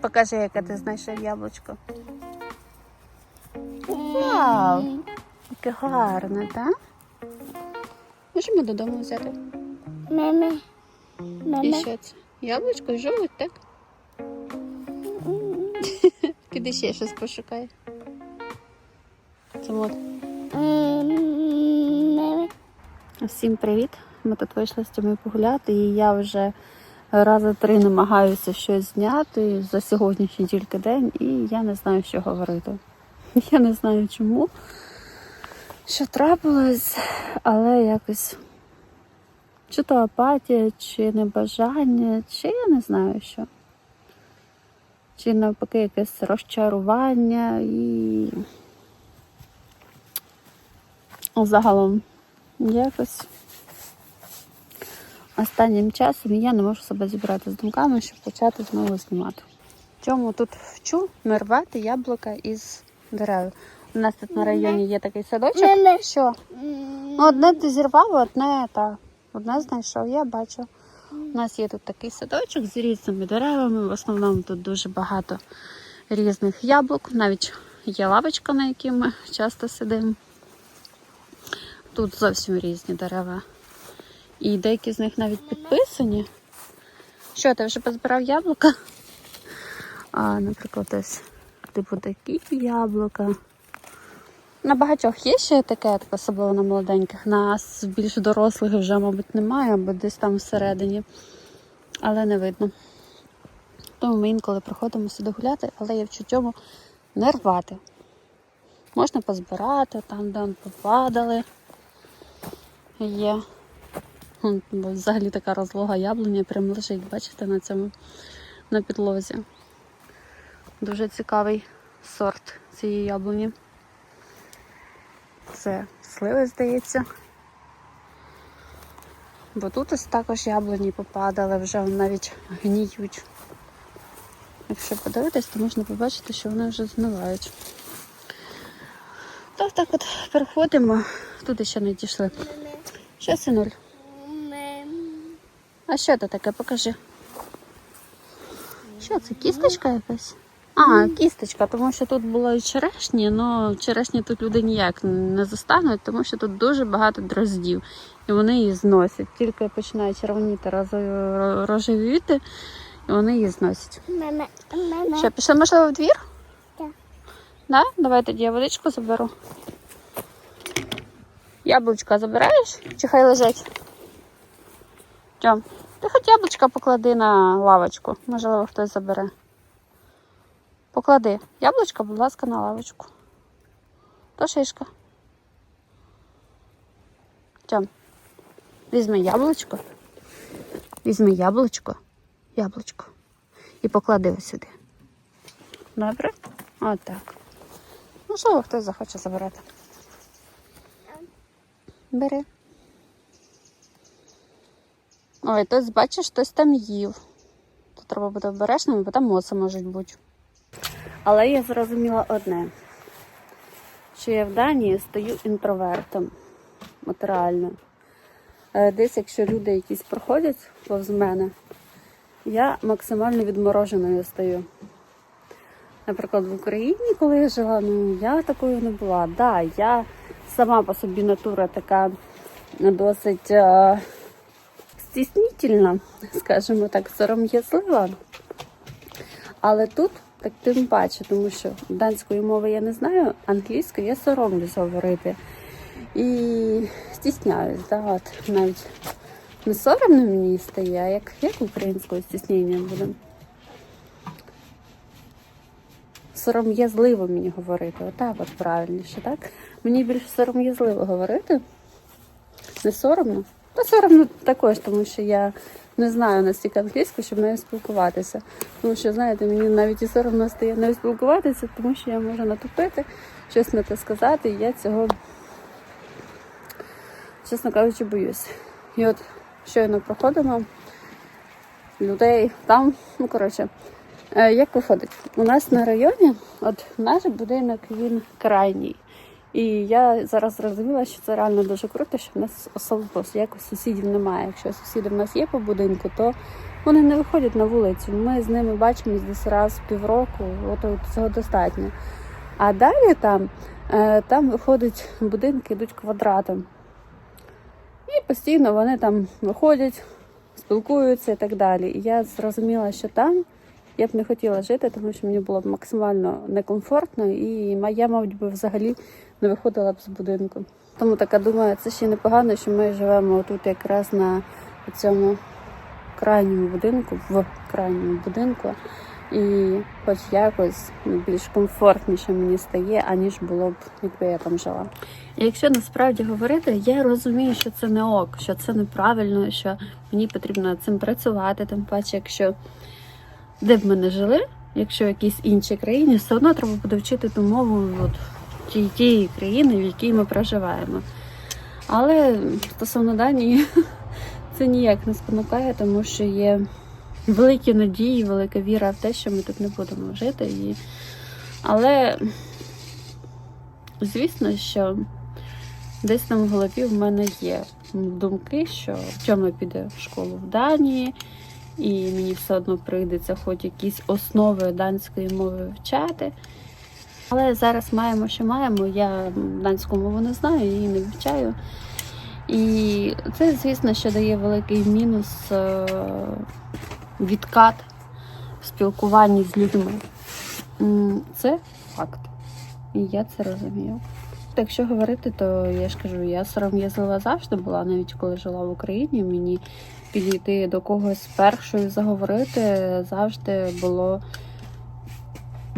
Покажи, яке ти знайшов яблучко. Вау! Яке гарне, так? Можемо додому взяти. Меме. І що це? Яблучко і жовть, так? Піди ще щось пошукай. Це от. Меме. Всім привіт! Ми тут вийшли з Тьомою погуляти, і я вже рази три намагаюся щось зняти за сьогоднішній тільки день, і я не знаю, що говорити. Я не знаю чому, що трапилось, але якось чи то апатія, чи небажання, чи я не знаю що. Чи навпаки якесь розчарування і загалом якось останнім часом я не можу себе зібрати з думками, щоб почати знову знімати. Чому тут вчу не рвати яблука із дерев? У нас тут на районі є такий садочок. Що? Ну, одне ти зірвав, одне та одне знайшов, я бачу. У нас є тут такий садочок з різними деревами. В основному тут дуже багато різних яблук. Навіть є лавочка, на якій ми часто сидимо. Тут зовсім різні дерева. І деякі з них навіть підписані. Що, ти вже позбирав яблука? А, наприклад, ось типу такі яблука. На багатьох є ще етикетка, особливо на молоденьких. Нас більш дорослих вже, мабуть, немає, або десь там всередині. Але не видно. Тому ми інколи приходимо сюди гуляти, але я вчу цьому не рвати. Можна позбирати, там, де попадали. Є. Бо Взагалі така розлога яблуня прям лежить, бачите, на цьому на підлозі. Дуже цікавий сорт цієї яблуні. Це сливи, здається. Бо тут ось також яблуні попадали, вже навіть гніють. Якщо подивитись, то можна побачити, що вони вже змивають. Так, так от переходимо. Туди ще не дійшли. Що, синуль? А що це таке? Покажи. Що це? Кісточка якась? А, кісточка, тому що тут було і черешні, але черешні тут люди ніяк не застануть, тому що тут дуже багато дроздів. І вони її зносять. Тільки починає червоніти, рожевіти, і вони її зносять. Меме. Меме. Що, пішли, можливо, в двір? Так. Да? Давай тоді я водичку заберу. Яблучка забираєш? Чи хай лежать? Тьом, ти хоч яблучка поклади на лавочку. Можливо, хтось забере. Поклади яблучка, будь ласка, на лавочку. То шишка. Тьом, візьми яблучко. Візьми яблучко. Яблучко. І поклади ось сюди. Добре? Отак. Можливо, хтось захоче забирати. Бери. Ой, тут бачиш, хтось там їв. Тут треба бути обережним, бо там моци можуть бути. Але я зрозуміла одне, що я в Данії стою інтровертом. От реально. Е, Десь, якщо люди якісь проходять повз мене, я максимально відмороженою стою. Наприклад, в Україні, коли я жила, ну я такою не була. Да, я сама по собі натура така досить стіснительна, скажімо так, сором'язлива. Але тут так тим паче, тому що данської мови я не знаю, англійською я соромлюсь говорити. І стісняюсь, да, от навіть не соромно мені стає, а як, як українською стіснення буде. Сором'язливо мені говорити, отак от правильніше, так? Мені більш сором'язливо говорити. Не соромно. Та соромно також, тому що я не знаю настільки англійську, щоб нею спілкуватися. Тому що, знаєте, мені навіть і соромно стає нею спілкуватися, тому що я можу натупити, щось не те сказати, і я цього, чесно кажучи, боюсь. І от щойно проходимо людей там, ну коротше, Е, Як виходить? У нас на районі, от наш будинок він крайній. І я зараз зрозуміла, що це реально дуже круто, що в нас особливо якось сусідів немає. Якщо сусіди в нас є по будинку, то Вони не виходять на вулицю. Ми з ними бачимось десь раз в півроку, от цього достатньо. А далі там, е, там виходять будинки, йдуть квадратом. І постійно вони там виходять, спілкуються і так далі. І я зрозуміла, що там я б не хотіла жити, тому що мені було б максимально некомфортно, і ма- я, мабуть, би взагалі не виходила б з будинку. Тому така думаю, це ще непогано, що ми живемо тут якраз на цьому крайньому будинку, в крайньому будинку, і хоч якось ну, більш комфортніше мені стає, аніж було б, якби я там жила. Якщо насправді говорити, я розумію, що це не ок, що це неправильно, що мені потрібно цим працювати, тим паче, якщо де б ми не жили, якщо в якійсь іншій країні, все одно треба буде вчити ту мову от, тієї, тієї країни, в якій ми проживаємо. Але стосовно Данії, це ніяк не спонукає, тому що є великі надії, велика віра в те, що ми тут не будемо жити. І... Але звісно, що десь там в голові в мене є думки, що Тьома піде в школу в Данії, і мені все одно прийдеться хоч якісь основи данської мови вивчати. Але зараз маємо, що маємо. Я данську мову не знаю, її не вивчаю. І це, звісно, що дає великий мінус е, відкат в спілкуванні з людьми. Це факт. І я це розумію. Якщо говорити, то я ж кажу, я сором'язлива завжди була, навіть коли жила в Україні. Мені підійти до когось першою заговорити завжди було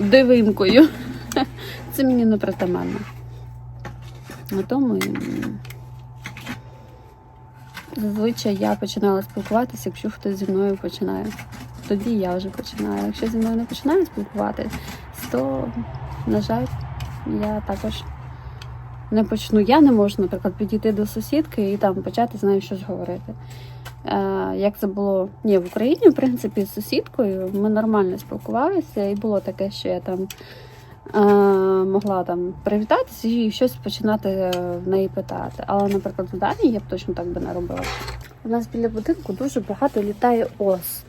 дивинкою. Це мені не притаманно. На тому зазвичай я починала спілкуватися, якщо хтось зі мною починає. Тоді я вже починаю. Якщо зі мною не починає спілкуватися, то, на жаль, я також не почну. Я не можу, наприклад, підійти до сусідки і там почати з нею щось говорити. Е, як це було ні, в Україні, в принципі, з сусідкою ми нормально спілкувалися, і було таке, що я там е, могла там привітатися і щось починати е, в неї питати. Але, наприклад, в Данії я б точно так би не робила. У нас біля будинку дуже багато літає ос.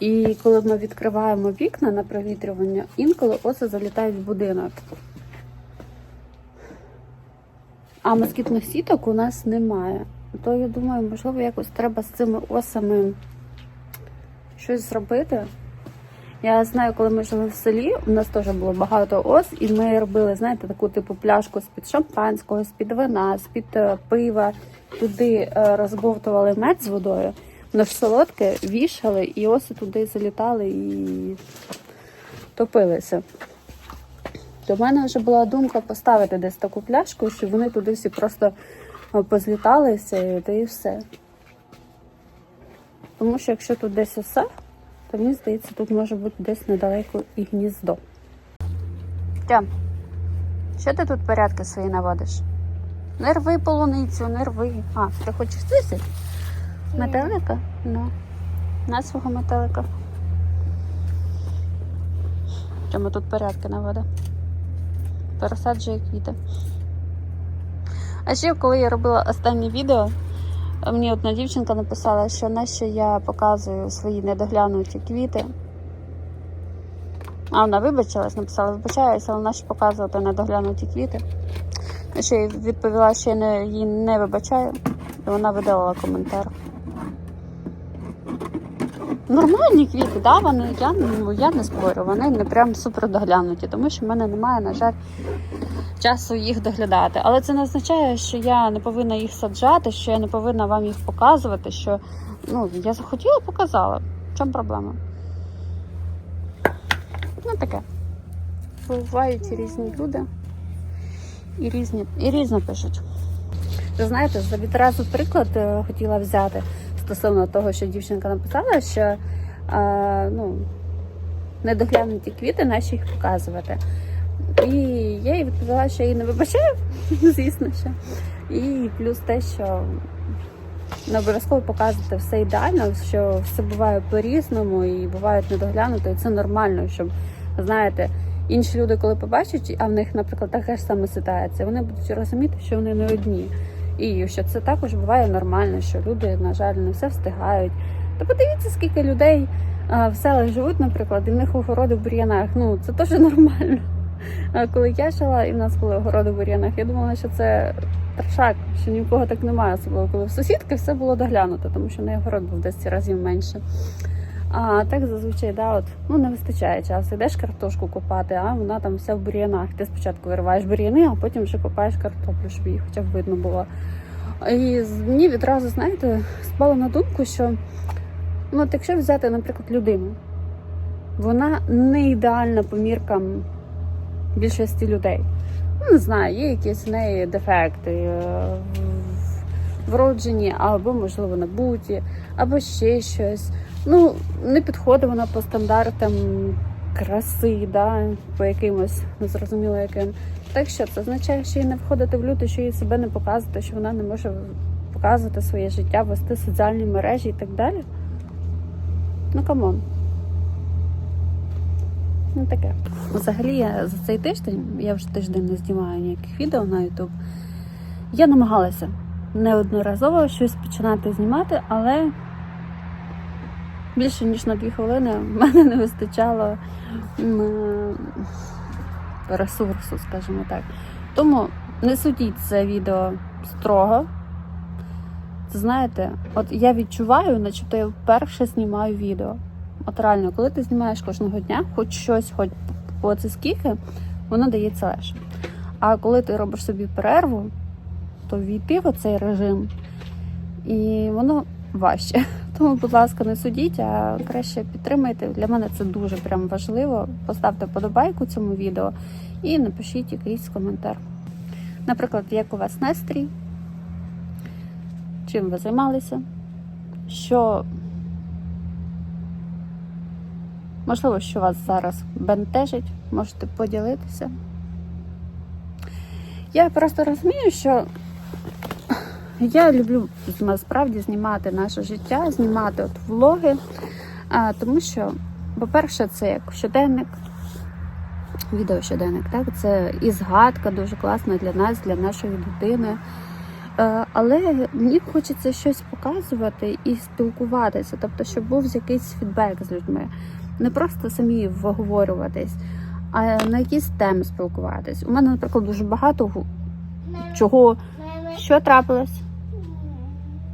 І коли ми відкриваємо вікна на провітрювання, інколи оси залітають в будинок. А москітних сіток у нас немає. То я думаю, можливо, якось треба з цими осами щось зробити. Я знаю, коли ми жили в селі, у нас теж було багато ос, і ми робили, знаєте, таку типу пляшку з-під шампанського, з-під вина, з-під е, пива. Туди е, розбовтували мед з водою, воно ж солодке, вішали, і оси туди залітали і топилися. То в мене вже була думка поставити десь таку пляшку, щоб вони туди всі просто позліталися і все. Тому що якщо тут десь осе, то мені здається, тут може бути десь недалеко і гніздо. Тям, що ти тут порядки свої наводиш? Не рви полуницю, не рви. А, ти хочеш сисить? Метелика? Ну. На свого метелика. Чому тут порядки наводить? пересаджує квіти. А ще коли я робила останнє відео, мені одна дівчинка написала, що нащо я показую свої недоглянуті квіти. А вона вибачилась, написала, вибачаюся, але нащо показувати недоглянуті квіти. Ще я відповіла, що я не, її не вибачаю, і вона видалила коментар. Нормальні квіти, да, вони, я, ну, я не спорю, вони не прям супер доглянуті, тому що в мене немає, на жаль, часу їх доглядати. Але це не означає, що я не повинна їх саджати, що я не повинна вам їх показувати, що ну, я захотіла, показала. В чому проблема? Ну таке. Бувають різні люди і різні, і різно пишуть. Ви знаєте, за відразу приклад е, хотіла взяти стосовно того, що дівчинка написала, що е, ну, недоглянуті квіти, наші їх показувати. І я їй відповіла, що я її не вибачаю, звісно що. І плюс те, що не обов'язково показувати все ідеально, що все буває по-різному і бувають недоглянуто, і це нормально, щоб, знаєте, інші люди, коли побачать, а в них, наприклад, така ж сама ситуація, вони будуть розуміти, що вони не одні. І що це також буває нормально, що люди, на жаль, не все встигають, Та подивіться, скільки людей в селах живуть, наприклад, і в них огороди в бур'янах. Ну, це теж нормально. Коли я жила і в нас були огороди в бур'янах, я думала, що це трешак, що ні в кого так немає, особливо коли в сусідки все було доглянуто, тому що не огород був в 10 разів менше. А так зазвичай, да, от, ну не вистачає часу. Йдеш картошку копати, а вона там вся в бур'янах. Ти спочатку вириваєш бур'яни, а потім вже копаєш картоплю, щоб її хоча б видно було. І мені відразу, знаєте, спало на думку, що ну, от якщо взяти, наприклад, людину, вона не ідеальна по міркам більшості людей. Ну, не знаю, є якісь в неї дефекти е, вроджені, або, можливо, набуті, або ще щось. Ну, не підходить вона по стандартам краси, да, по якимось незрозуміло яким. Так що це означає, що їй не входити в люди, що їй себе не показувати, що вона не може показувати своє життя, вести соціальні мережі і так далі. Ну камон. Ну таке. Взагалі, я за цей тиждень, я вже тиждень не знімаю ніяких відео на YouTube. Я намагалася неодноразово щось починати знімати, але більше ніж на дві хвилини в мене не вистачало ресурсу, скажімо так. Тому не судіть це відео строго. Знаєте, от я відчуваю, начебто я вперше знімаю відео. От реально, коли ти знімаєш кожного дня, хоч щось, хоч по це скільки, воно дається легше. А коли ти робиш собі перерву, то війти в цей режим, і воно важче. Тому, будь ласка, не судіть, а краще підтримайте. Для мене це дуже прям важливо. Поставте подобайку цьому відео і напишіть якийсь коментар. Наприклад, як у вас настрій, чим ви займалися, що можливо, що вас зараз бентежить, можете поділитися. Я просто розумію, що я люблю насправді знімати наше життя, знімати от влоги, тому що, по-перше, це як щоденник, відеощоденник, так? Це і згадка дуже класна для нас, для нашої дитини. Е, Але мені хочеться щось показувати і спілкуватися, тобто, щоб був якийсь фідбек з людьми. Не просто самі виговорюватись, а на якісь теми спілкуватись. У мене, наприклад, дуже багато чого. Що трапилось?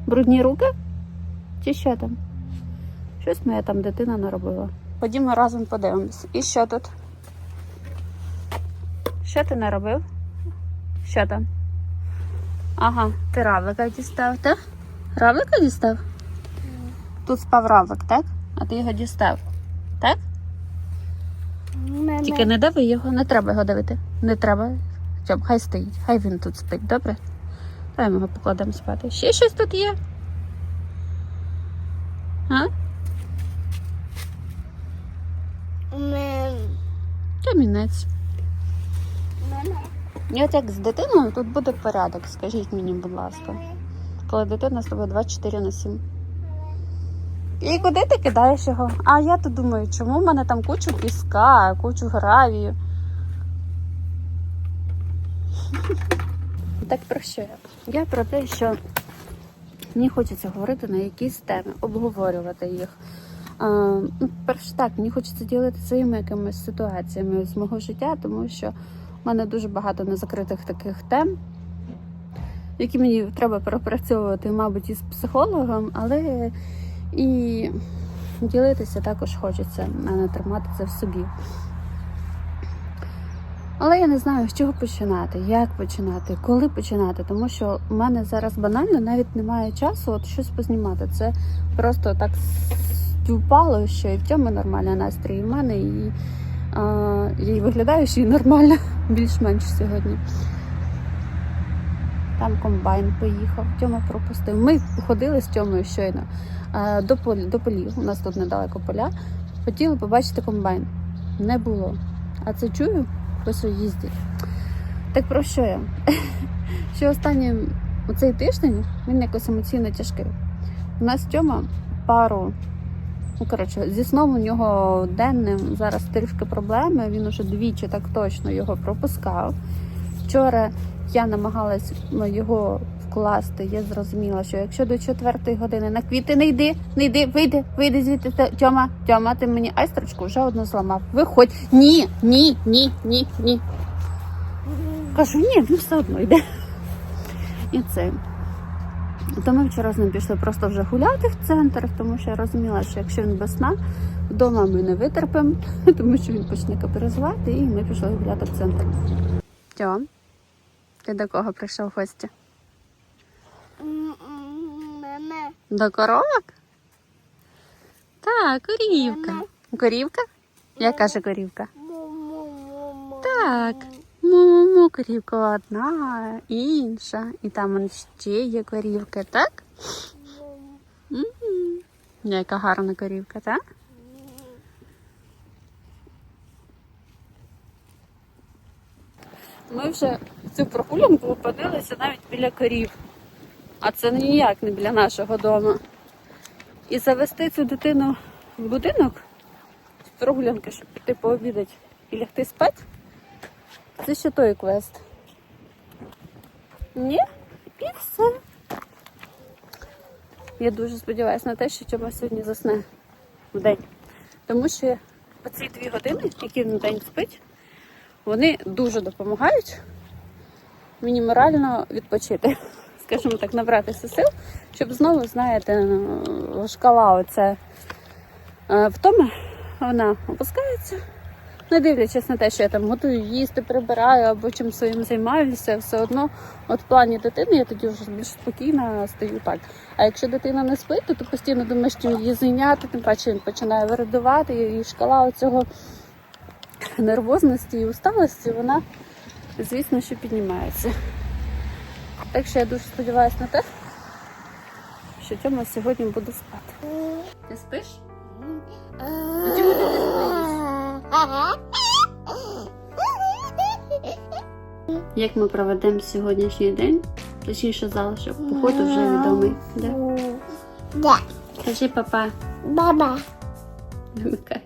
Брудні руки? Чи що там? Щось моя там дитина наробила. Ходімо разом подивимось. І що тут? Що ти наробив? Що там? Ага, ти равлика дістав, так? Равлика дістав? Тут спав равлик, так? А ти його дістав. Так? Тільки не дави його, не треба його давити. Не треба. Щоб хай стоїть, хай він тут спить, добре? Давай ми його покладемо спати. Ще щось тут є? А? Камінець. І от як з дитиною тут буде порядок, скажіть мені, будь ласка. Коли дитина з тобою 24 на 7. І куди ти кидаєш його? А я то думаю, чому в мене там кучу піска, кучу гравію. Так про що я? Я про те, що мені хочеться говорити на якісь теми, обговорювати їх. А, ну, перше так, мені хочеться ділитися своїми якимись ситуаціями з мого життя, тому що в мене дуже багато незакритих таких тем, які мені треба пропрацьовувати, мабуть, із психологом, але і ділитися також хочеться, а не тримати це в собі. Але я не знаю, з чого починати, як починати, коли починати, тому що в мене зараз банально навіть немає часу от щось познімати. Це просто так співпало, що і в цьому нормальний настрій і в мене, і а, виглядаю, що і нормально, більш-менш сьогодні. Там комбайн поїхав, Тьома пропустив. Ми ходили з Тьомою щойно до, полі, до полів. У нас тут недалеко поля. Хотіли побачити комбайн. Не було. А це чую, хтось їздить. Так про що я? Що останній оцей тиждень він якось емоційно тяжкий. У нас Тьома пару. Ну, коротше, зі сном у нього денним зараз трішки проблеми. Він уже двічі так точно його пропускав. Вчора я намагалась його класти. Я зрозуміла, що якщо до четвертої години на квіти не йди, не йди, вийди, вийди звідти. Тьома, Тьома, ти мені айстрочку вже одну зламав. Виходь. Ні, ні, ні, ні, ні. Кажу, ні, він все одно йде. І це. То ми вчора з ним пішли просто вже гуляти в центр, тому що я розуміла, що якщо він без сна, вдома ми не витерпимо, тому що він почне капіризувати, і ми пішли гуляти в центр. Тьом, ти до кого прийшов в гості? Мама. До коровок? Так, корівка. Корівка? Як каже корівка? Так. Му-му, корівка одна, інша. І там ще є корівка, так? М. Яка гарна корівка, так? Ми вже цю прогулянку опинилися навіть біля корів. А це ніяк не біля нашого дому. І завести цю дитину в будинок з прогулянки, щоб піти пообідати і лягти спати, це ще той квест. Ні? І все. Я дуже сподіваюся на те, що Тьома сьогодні засне в день. Тому що оці дві години, які він в день спить, вони дуже допомагають мені морально відпочити, скажімо так, набратися сил, щоб знову, знаєте, шкала оця е, втоми, вона опускається. Не дивлячись на те, що я там готую їсти, прибираю або чим своїм займаюся, все одно, от в плані дитини я тоді вже більш спокійно стою так. А якщо дитина не спить, то ти постійно думаєш, чим її зайняти, тим паче він починає вирадувати, і шкала оцього нервозності і усталості, вона, звісно, що піднімається. Так що я дуже сподіваюся на те, що Тьома сьогодні буде спати. Ти спиш? чому ти Як ми проведемо сьогоднішній день? Точніше залишок походу вже відомий. Да? Да. Кажи папа. Баба. Вимикай.